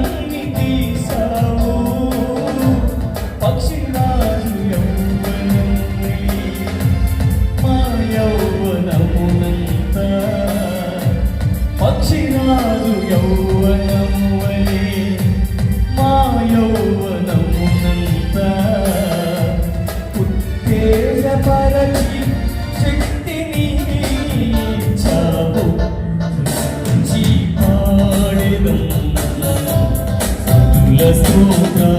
Eternity, so స్తోత్ర.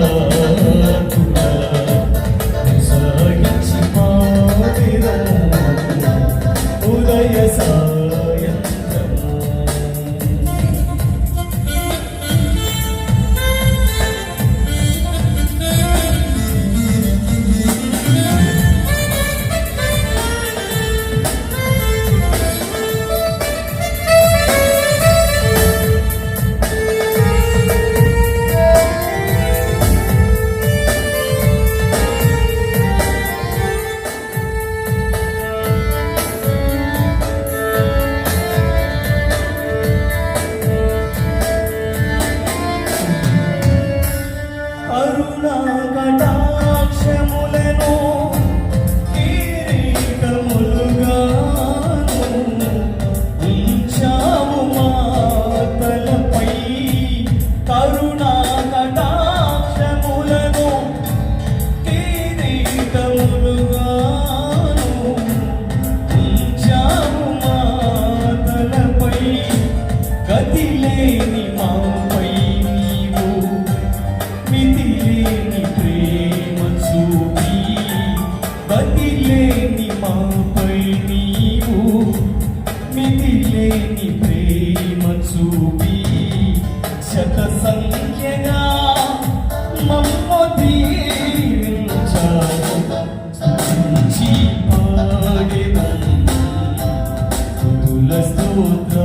అరుణా కటాక్షములను బతిలేని మాపై నీవు మితిలేని ప్రేమ చూపి శత సంఖ్యగా మమ్మ దీవించావు స్తుతించి పాడెదం స్తుతుల స్తోత్ర